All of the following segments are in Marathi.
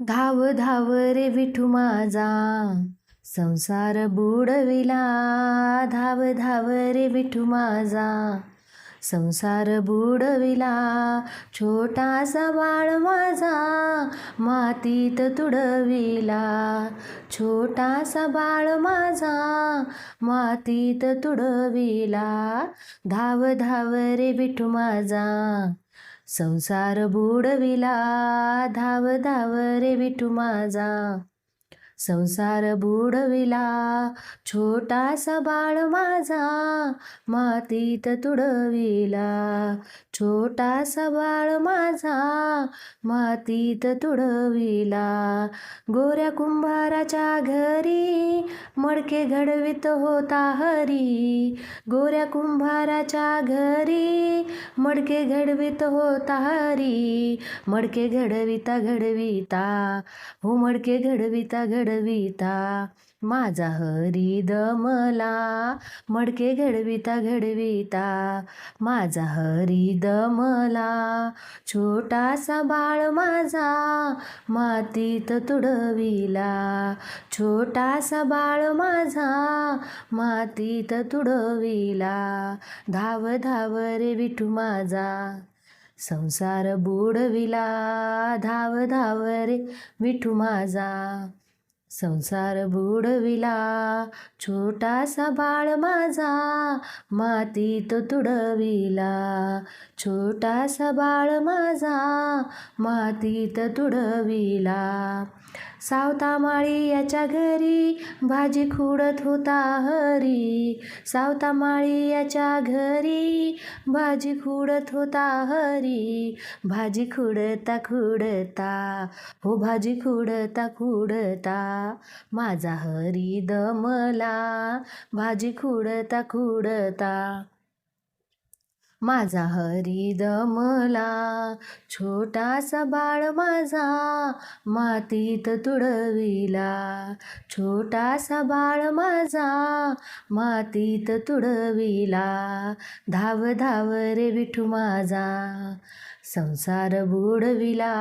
धाव धाव रे विठू माझा. संसार बुडविला धाव धाव रे विठू माझा. संसार बुडविला छोटासा बाळ माझा. मातीत तुडविला छोटासा बाळ माझा. मातीत तुडविला धाव धाव रे विठू माझा. संसार बुडविला धाव धाव रे विठू माझा. संसार बुडविला. छोटासा बाळ माझा मातीत तुडविला. छोटासा बाळ माझा मातीत तुडविला. गोऱ्या कुंभाराच्या घरी मडके घडवित होता हरी. गोऱ्या कुंभाराच्या घरी मडके घडवित होता हरी. मडके घडविता घडविता हो मडके घडविता घडविता माझा हरी दमला. मडके घडविता घडविता माझा हरी दमला. छोटासा बाळ माझा मातीत तुडविला. छोटासा बाळ माझा मातीत तुडविला. धाव धाव रे विठू माझा संसार बुडविला. धाव धाव रे विठू माझा संसार बुडविला छोटासा बाळ माझा मातीत तुडविला. छोटासा बाळ माझा मातीत तुडविला. सावता माळी याच्या घरी भाजी खुडत होता हरी. सावता माळी याच्या घरी भाजी खुडत होता हरी. भाजी खुडता खुडता हो भाजी खुडता खुडता. माझा हरी दमला भाजी खुडता खुडता. माझा हरी दमला छोटासा बाळ माझा मातीत तुडविला. छोटासा बाळ माझा मातीत तुडविला. धाव धाव रे विठू माझा संसार बुडविला.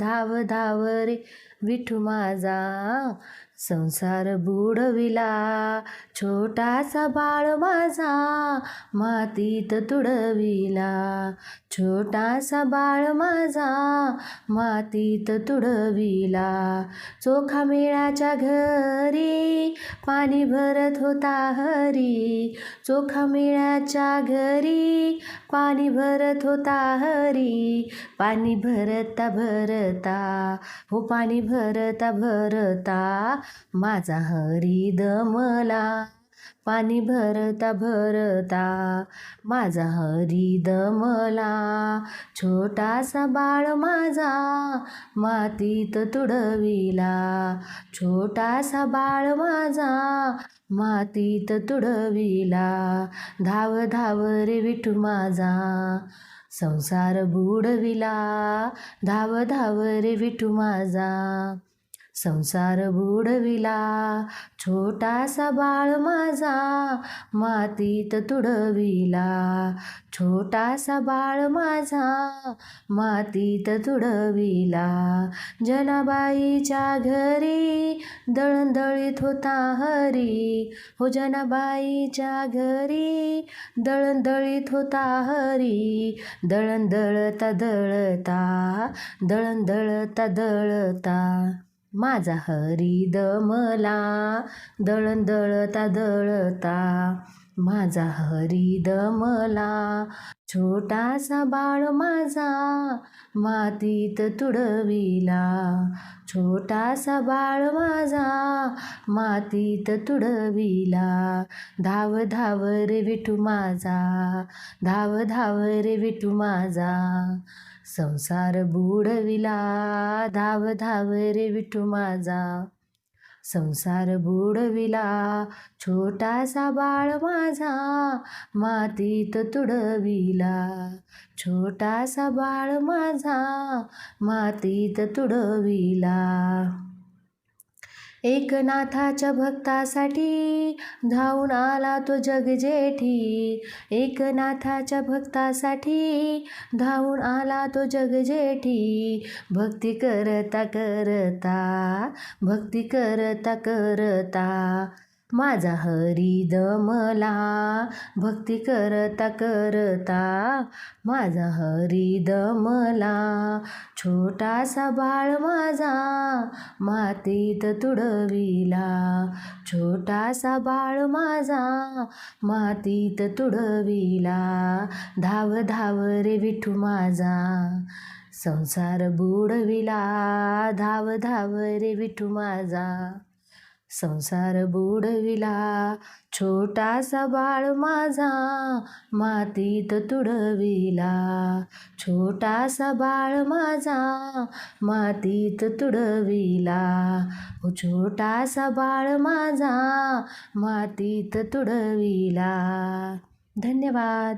धाव धाव रे विठू माझा संसार बुडविला. छोटासा बाळ माझा मातीत तुडविला. छोटासा बाळ माझा मातीत तुडविला. चोखा मेळाच्या घरी पाणी भरत होता हरी. चोखा मेळाच्या घरी पाणी भरत होता हरी. पाणी भरता भरता हो पाणी भरता भरता माझा हरी दमला पाणी भरता भरता माझा हरी दमला छोटासा बाळ माझा मातीत तुडविला. छोटासा बाळ माझा मातीत तुडविला. धाव धाव रे विठू माझा. संसार बुडविला धाव धाव रे विठू माझा. संसार बुडविला. छोटासा बाळ माझा मातीत तुडविला. छोटासा बाळ माझा मातीत तुडविला. जनाबाईच्या घरी दळणदळीत होता हरी. हो जनाबाईच्या घरी दळणदळीत होता हरी. दळण दळता दळता दळता. माझा हरी दमला दळण दळता दळता. माझा हरी दमला छोटासा बाळ माझा मातीत तुडविला. छोटासा बाळ माझा मातीत तुडविला. धाव धाव रे विठू माझा धाव धाव रे विठू माझा. संसार बुडविला. धाव धाव रे विठू माझा. संसार बुडविला. छोटासा बाळ माझा मातीत तुडविला. छोटासा बाळ माझा मातीत तुडविला. एकनाथाच्या भक्तासाठी धावून आला तो जगजेठी. एकनाथाच्या भक्तासाठी धावून आला तो जगजेठी. भक्ती करता करता भक्ती करता करता माझा हरी दमला भक्ती करता करता. माझा हरी दमला छोटासा बाळ माझा मातीत तुडविला. छोटासा बाळ माझा मातीत तुडविला. धाव धाव रे विठू माझा संसार बुडविला. धाव धाव रे विठू माझा. संसार बुडविला. छोटासा बाळ माझा मातीत तुडविला. छोटासा बाळ माझा मातीत तुडविला. हो छोटासा बाळ माझा मातीत तुडविला. धन्यवाद.